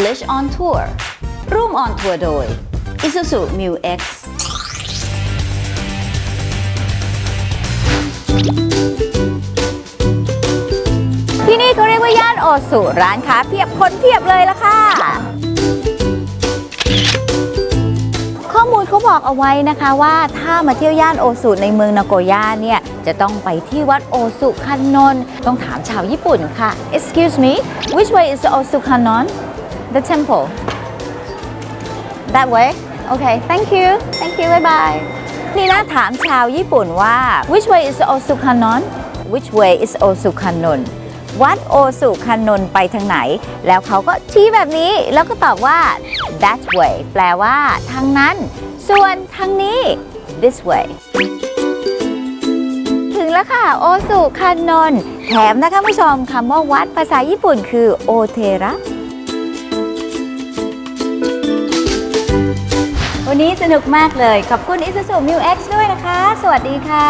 English on Tour ร่วม on tour โดย Isuzu Mu X ที่นี่เขาเรียกว่าย่านโอสุร้านค้าเพียบคนเพียบเลยละค่ะ ข้อมูลเขาบอกเอาไว้นะคะว่าถ้ามาเที่ยวย่านโอสุในเมืองนาโกย่าเนี่ยจะต้องไปที่วัดโอสุคันนน ต้องถามชาวญี่ปุ่นค่ะ Excuse me which way is the Osu Kannon the temple that way okay thank you thank you bye bye นี่นะถามชาวญี่ปุ่นว่า which way is Osu Kannon which way is Osu Kannon วัดโอสุคันนนไปทางไหน แล้วเขาก็ชี้แบบนี้ แล้วก็ตอบว่า that way แปลว่า ทางนั้น ส่วนทางนี้ this way ถึงแล้วค่ะ โอสุคันนนแถมนะคะผู้ชมคำว่าวัดภาษาญี่ปุ่นคือโอเทระ วันนี้สนุกมากเลย ขอบคุณ Isuzu Mu X ด้วยนะคะ สวัสดีค่ะ